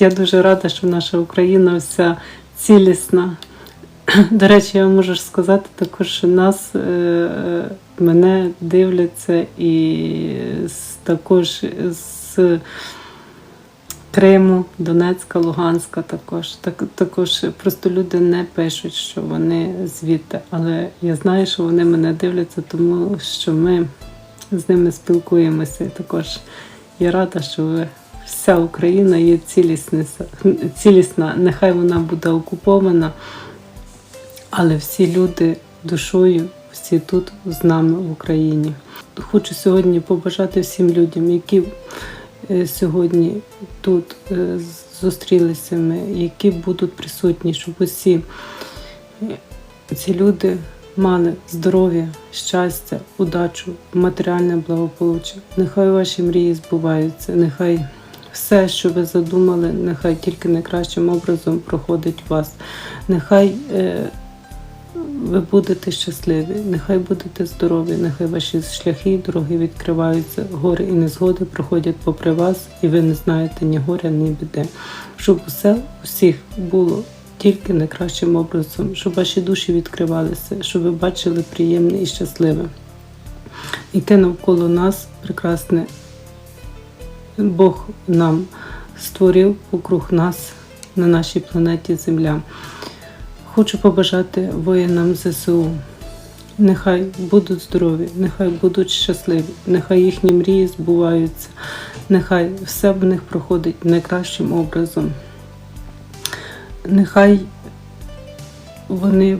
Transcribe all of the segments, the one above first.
Я дуже рада, що наша Україна вся цілісна. До речі, я можу сказати також, що нас е, е, мене дивляться і також з Криму, Донецька, Луганська також. Так, також просто люди не пишуть, що вони звідти. Але я знаю, що вони мене дивляться, тому що ми з ними спілкуємося. І також я рада, що ви, вся Україна є цілісна, цілісна. Нехай вона буде окупована, але всі люди душою, всі тут з нами в Україні. Хочу сьогодні побажати всім людям, які е, сьогодні тут е, зустрілися ми, які будуть присутні, щоб усі е, ці люди мали здоров'я, щастя, удачу, матеріальне благополуччя. Нехай ваші мрії збуваються, нехай все, що ви задумали, нехай тільки найкращим образом проходить вас. Нехай е, ви будете щасливі, нехай будете здорові, нехай ваші шляхи і дороги відкриваються, гори і незгоди проходять попри вас, і ви не знаєте ні горя, ні біди. Щоб усе усіх було тільки найкращим образом, щоб ваші душі відкривалися, щоб ви бачили приємне і щасливе. Яке навколо нас прекрасне Бог нам створив округ нас на нашій планеті Земля. Хочу побажати воїнам ЗСУ. Нехай будуть здорові, нехай будуть щасливі, нехай їхні мрії збуваються, нехай все в них проходить найкращим образом. Нехай вони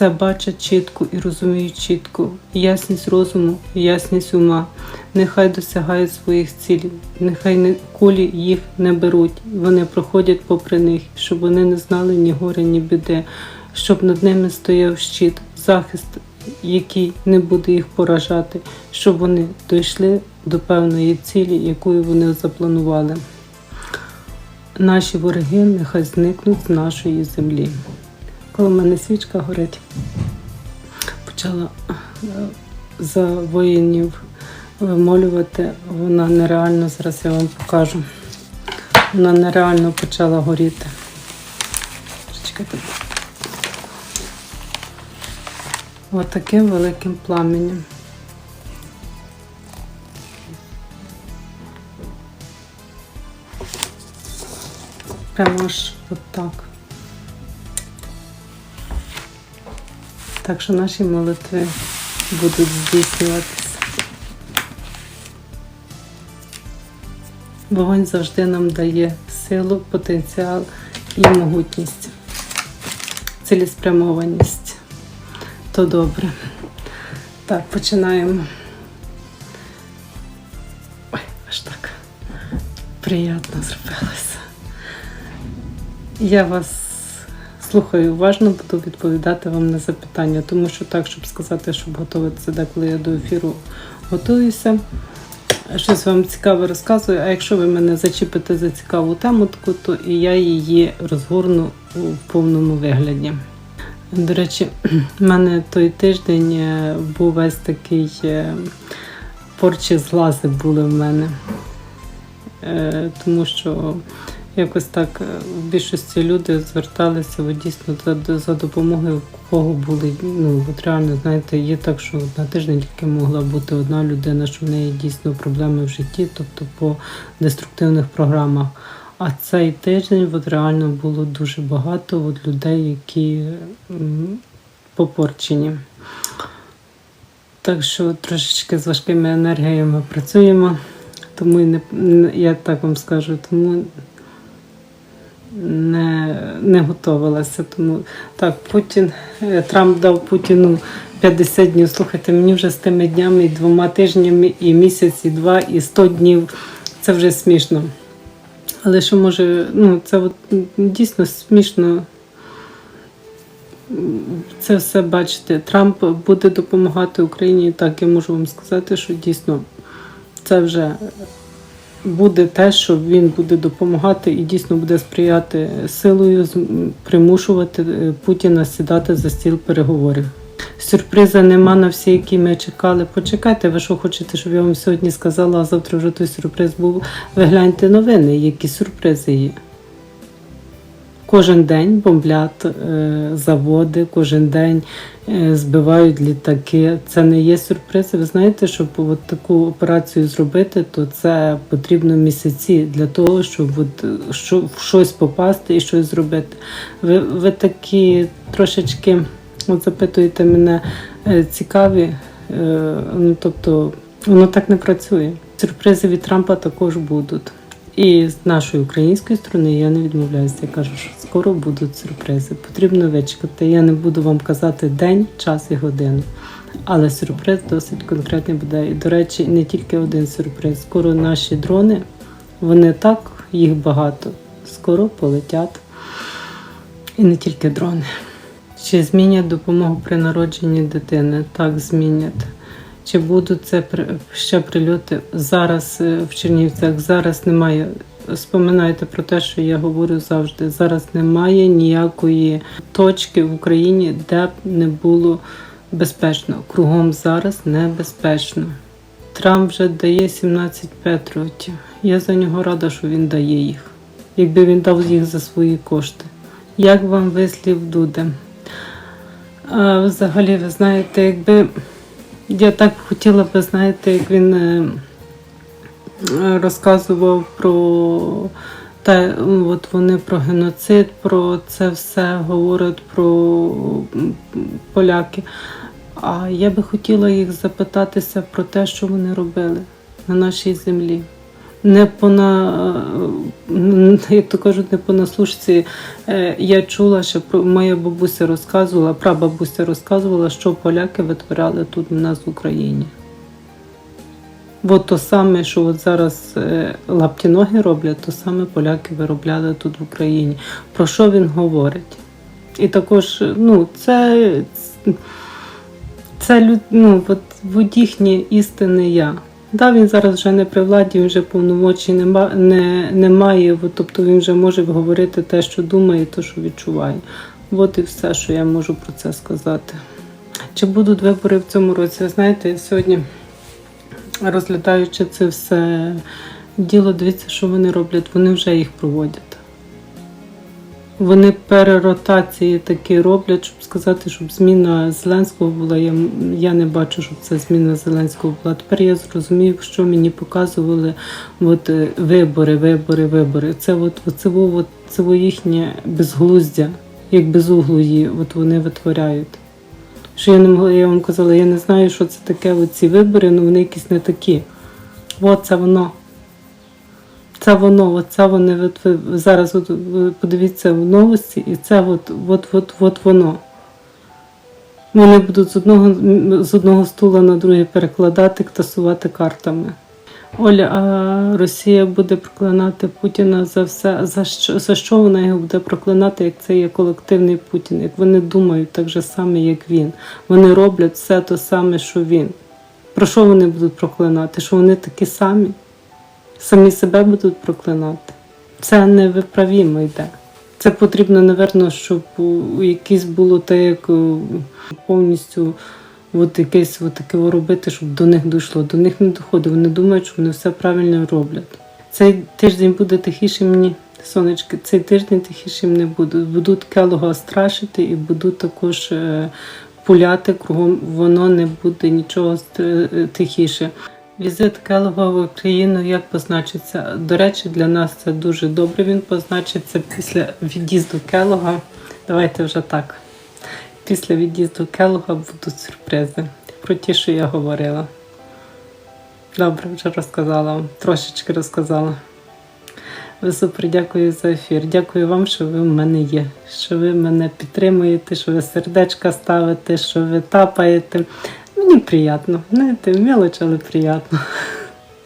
все бачать чітко і розуміють чітко, ясність розуму, ясність ума. Нехай досягають своїх цілей, нехай не, кулі їх не беруть, вони проходять попри них, щоб вони не знали ні горя, ні біди, щоб над ними стояв щит, захист, який не буде їх поражати, щоб вони дійшли до певної цілі, якою вони запланували. Наші вороги нехай зникнуть з нашої землі. Коли в мене свічка горить, почала е, за воїнів вимолювати, вона нереально, зараз я вам покажу. Вона нереально почала горіти. Чекайте. Отаким великим пламенем. Прямо аж отак. Так що наші молитви будуть здійснюватися. Вогонь завжди нам дає силу, потенціал і могутність, цілеспрямованість. То добре. Так, починаємо. Ой, аж так приємно зробилося. Я вас слухаю уважно, буду відповідати вам на запитання, тому що так, щоб сказати, щоб готуватися, деколи я до ефіру готуюся. Щось вам цікаве розказую, а якщо ви мене зачіпите за цікаву тему, то і я її розгорну у повному вигляді. До речі, в мене той тиждень е, був весь такий е, порчі зглази були в мене. Е, Тому що якось так е, в більшості люди зверталися от дійсно за, за допомогою, кого були. Ну от реально, знаєте, є так, що на тиждень тільки могла бути одна людина, що в неї дійсно проблеми в житті, тобто по деструктивних програмах. А цей тиждень от реально було дуже багато от людей, які попорчені. Так що трошечки з важкими енергіями працюємо, тому я так вам скажу, тому не, не готувалася. Тому так, Путін, е, Трамп дав Путіну 50 днів. Слухайте, мені вже з тими днями, і двома тижнями, і місяць, і два, і 100 днів. Це вже смішно. Але що може, ну це от, дійсно смішно. Це все бачите. Трамп буде допомагати Україні. Так, я можу вам сказати, що дійсно це вже буде те, що він буде допомагати і дійсно буде сприяти силою, примушувати е, Путіна сідати за стіл переговорів. Сюрприза нема на всі, які ми чекали. Почекайте, ви що хочете, щоб я вам сьогодні сказала, а завтра вже той сюрприз був. Ви гляньте новини, які сюрпризи є. Кожен день бомблять е, заводи, кожен день е, збивають літаки. Це не є сюрприз. Ви знаєте, щоб от таку операцію зробити, то це потрібно місяці для того, щоб от, в щось попасти і щось зробити. Ви, ви такі трошечки от запитуєте мене е, цікаві. Ну, тобто, воно так не працює. Сюрпризи від Трампа також будуть. І з нашої української сторони я не відмовляюся. Я кажу, що скоро будуть сюрпризи. Потрібно вичекати. Я не буду вам казати день, час і годину. Але сюрприз досить конкретний буде. І, до речі, не тільки один сюрприз. Скоро наші дрони, вони так, їх багато, скоро полетять. І не тільки дрони. Чи змінять допомогу при народженні дитини? Так, змінять. Чи будуть це ще прильоти зараз е, в Чернівцях? Зараз немає. Споминайте про те, що я говорю завжди. Зараз немає ніякої точки в Україні, де б не було безпечно. Кругом зараз небезпечно. Трамп вже дає 17 патріотів. Я за нього рада, що він дає їх. Якби він дав їх за свої кошти. Як вам вислів Дуде? А, взагалі, ви знаєте, якби я так хотіла би, знаєте, як він е, розказував про те, от вони про геноцид, про це все говорять про поляки. А я би хотіла їх запитатися про те, що вони робили на нашій землі. Не по на, е, як то кажуть, не по наслушці. Е, Я чула, що моя бабуся розказувала, прабабуся розказувала, що поляки витворяли тут у нас в Україні. Бо то саме, що от зараз е, лапті ноги роблять, то саме поляки виробляли тут в Україні. Про що він говорить? І також, ну, це, це ну, от, от їхнє істинне я. Да, він зараз вже не при владі, вже повномочі нема, не, немає, тобто він вже може говорити те, що думає, те, що відчуває. От і все, що я можу про це сказати. Чи будуть вибори в цьому році? Знаєте, сьогодні розглядаючи це все діло, дивіться, що вони роблять, вони вже їх проводять. Вони переротації такі роблять, щоб сказати, щоб зміна Зеленського була. Я, я не бачу, щоб це зміна Зеленського була. Тепер я зрозумів, що мені показували от, е, вибори, вибори, вибори. Це от, це, от, це їхнє безглуздя, як безуглої, от вони витворяють. Що я не могла, я вам казала, я не знаю, що це таке, оці вибори, але вони якісь не такі. От це воно. Це воно, от це вони от ви зараз от, подивіться в новості, і це от, от, от, от воно. Вони будуть з одного, з одного стула на другий перекладати, тасувати картами. Оля, а Росія буде проклинати Путіна за все. За що, за що вона його буде проклинати, як це є колективний Путін? Як вони думають так же само, як він. Вони роблять все те саме, що він. Про що вони будуть проклинати? Що вони такі самі? Самі себе будуть проклинати. Це невиправімо йде. Це потрібно, напевно, щоб у- якесь було те, як е, повністю от якесь от таке робити, щоб до них дійшло. До них не доходить. Вони думають, що вони все правильно роблять. Цей тиждень буде тихішим мені, сонечки, цей тиждень тихішим не буде. Будуть келога страшити і будуть також е, пуляти кругом, воно не буде нічого е, тихіше. Візит Келога в Україну як позначиться? До речі, для нас це дуже добре. Він позначиться після від'їзду Келога. Давайте вже так. Після від'їзду Келога будуть сюрпризи. Про ті, що я говорила. Добре, вже розказала вам. Трошечки розказала. Ви супер, дякую за ефір. Дякую вам, що ви в мене є, що ви мене підтримуєте, що ви сердечка ставите, що ви тапаєте. Мені приємно. Знаєте, мелоч, але приємно.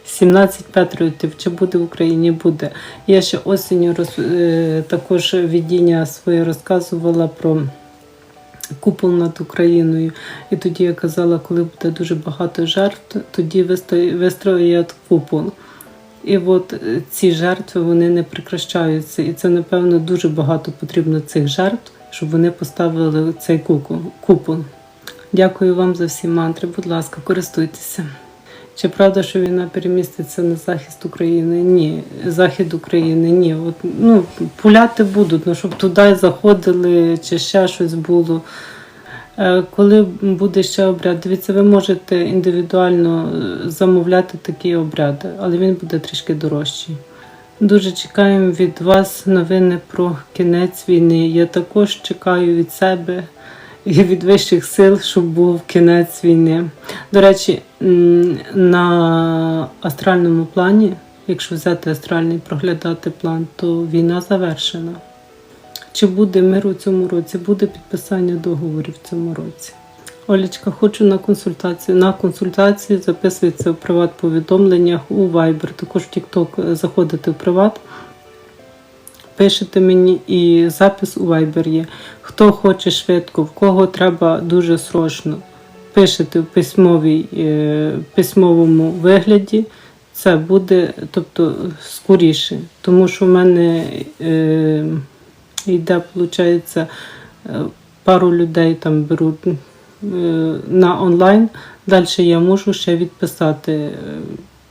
17 патріотів, чи буде в Україні? Буде. Я ще осінню роз, е, також видіння своє розказувала про купол над Україною. І тоді я казала, коли буде дуже багато жертв, тоді вистроять купол. І от е, ці жертви вони не прекращаються. І це, напевно, дуже багато потрібно цих жертв, щоб вони поставили цей купол. Дякую вам за всі мантри. Будь ласка, користуйтеся. Чи правда, що війна переміститься на захист України? Ні. Захід України ні. От, ну, пуляти будуть, ну, щоб туди заходили чи ще щось було. Е, Коли буде ще обряд, дивіться, ви можете індивідуально е, замовляти такі обряди, але він буде трішки дорожчий. Дуже чекаємо від вас новини про кінець війни. Я також чекаю від себе і від вищих сил, щоб був кінець війни. До речі, на астральному плані, якщо взяти астральний проглядати план, то війна завершена. Чи буде мир у цьому році? Буде підписання договорів в цьому році? Олечка, хочу на консультацію. На консультацію записується в приват повідомленнях у Viber. Також в TikTok заходите в приват. Пишете мені і запис у Viber є. Хто хоче швидко, в кого треба дуже срочно. Пишете в письмовій, е, письмовому вигляді. Це буде тобто, скоріше. Тому що в мене е, йде, виходить, пару людей там беруть е, на онлайн. Далі я можу ще відписати, е,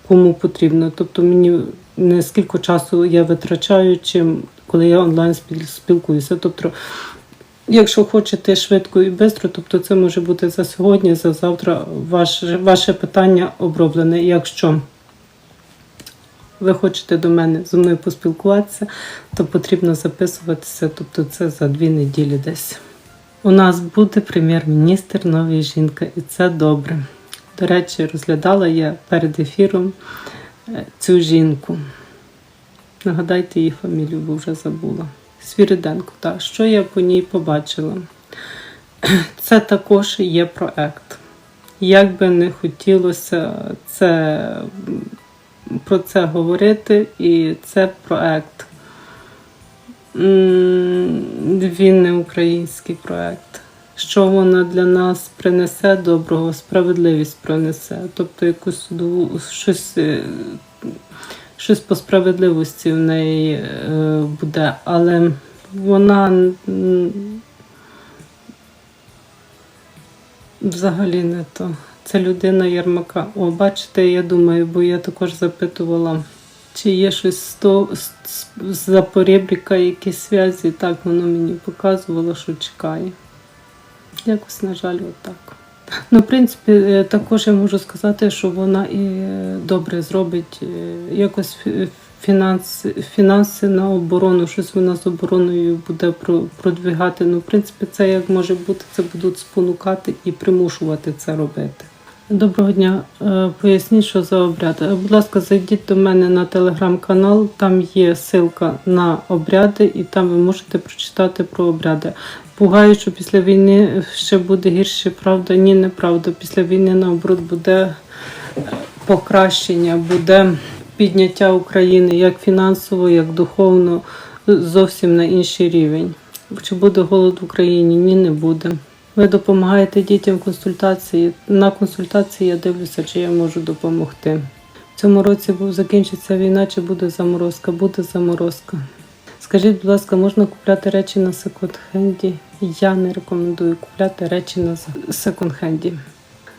кому потрібно. Тобто мені не скільки часу я витрачаю, чим коли я онлайн спілкуюся. Тобто, якщо хочете швидко і швидко, тобто це може бути за сьогодні, за завтра ваше, ваше питання оброблене. Якщо ви хочете до мене зі мною поспілкуватися, то потрібно записуватися, тобто це за дві неділі десь. У нас буде прем'єр-міністр, нова жінка, і це добре. До речі, розглядала я перед ефіром е, цю жінку. Нагадайте її фамілію, бо вже забула. Свіриденко, так. Що я по ній побачила? Це також є проект. Як би не хотілося це, про це говорити, і це проект. Він не український проект. Що вона для нас принесе доброго, справедливість принесе. Тобто якусь щось, е, щось по справедливості в неї е, буде, але вона взагалі не то. Це людина Єрмака. О, бачите, я думаю, бо я також запитувала, чи є щось з, то, з, з, з Запорєбріка, якісь зв'язі. Так, воно мені показувало, що чекає. Якось, на жаль, отак. Ну, в принципі, е, також я можу сказати, що вона і е, добре зробить е, якось фінанс, фінанси на оборону, щось вона з обороною буде про- продвигати. Ну, в принципі, це як може бути, це будуть спонукати і примушувати це робити. Доброго дня. Поясніть, що за обряд. Будь ласка, зайдіть до мене на телеграм-канал, там є ссылка на обряди, і там ви можете прочитати про обряди. Пугаю, що після війни ще буде гірше, правда? Ні, неправда. Після війни, наоборот, буде е, покращення, буде підняття України як фінансово, як духовно, зовсім на інший рівень. Чи буде голод в Україні? Ні, не буде. Ви допомагаєте дітям консультації. На консультації я дивлюся, чи я можу допомогти. В цьому році закінчиться війна, чи буде заморозка? Буде заморозка. Скажіть, будь ласка, можна купляти речі на секонд-хенді? Я не рекомендую купляти речі на секонд-хенді.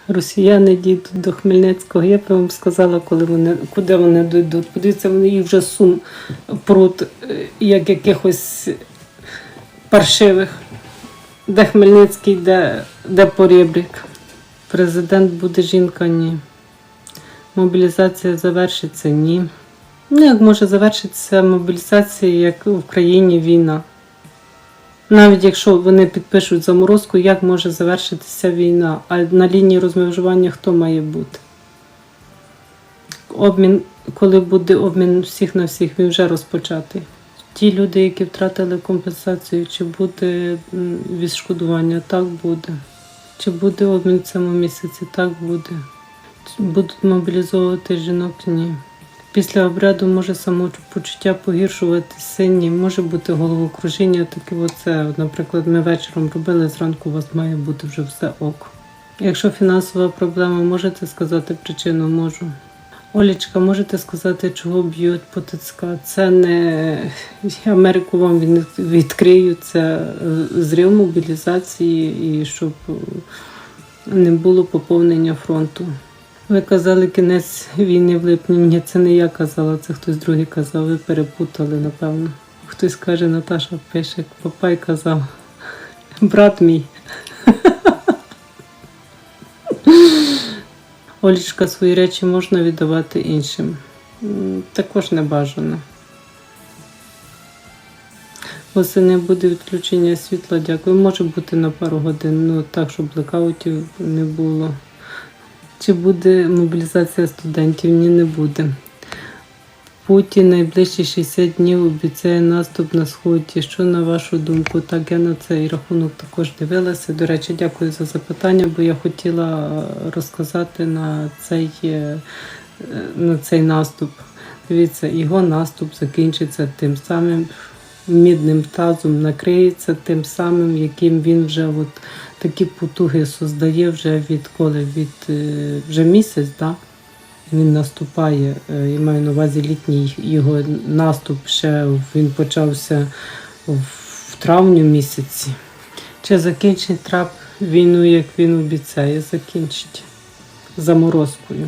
Росіяни дійдуть до Хмельницького. Я б вам сказала, коли вони куди вони дійдуть. Подивіться, вони їх вже сум прут, е, як якихось паршивих. Де Хмельницький, де, де Порєбрік. Президент буде жінка, ні. Мобілізація завершиться, ні. Ну, як може завершитися мобілізація, як в країні війна. Навіть якщо вони підпишуть заморозку, як може завершитися війна? А на лінії розмежування хто має бути? Обмін, коли буде обмін всіх на всіх, він вже розпочатий. Ті люди, які втратили компенсацію, чи буде відшкодування? Так буде. Чи буде обмін в цьому місяці? Так буде. Будуть мобілізовувати жінок? Ні. Після обряду може самопочуття погіршувати синні, може бути головокружіння, таке оце. Наприклад, ми вечором робили, зранку у вас має бути вже все ок. Якщо фінансова проблема, можете сказати причину? Можу. Олічка, можете сказати, чого б'ють по ТЦК? Це не Америку вам від- відкрию, це е, зрив мобілізації і щоб не було поповнення фронту. Ви казали кінець війни в липні. Ні, це не я казала, це хтось другий казав. Ви перепутали, напевно. Хтось каже, Наташа пише, папай казав. Брат мій. Олічка, свої речі можна віддавати іншим. Також не бажано. Восени буде відключення світла, дякую. Може бути на пару годин, ну так, щоб блекаутів не було. Чи буде мобілізація студентів? Ні, не буде. Путін найближчі 60 днів обіцяє наступ на сході. Що на вашу думку? Так, я на цей рахунок також дивилася. До речі, дякую за запитання, бо я хотіла е, розказати на цей, е, на цей наступ. Дивіться, його наступ закінчиться тим самим мідним тазом, накриється тим самим, яким він вже от такі потуги создає вже відколи від е, вже місяць, да? він наступає. е, Я маю на увазі літній його наступ ще він почався в травні місяці. Чи закінчить трап війну, як він обіцяє, закінчить заморозкою.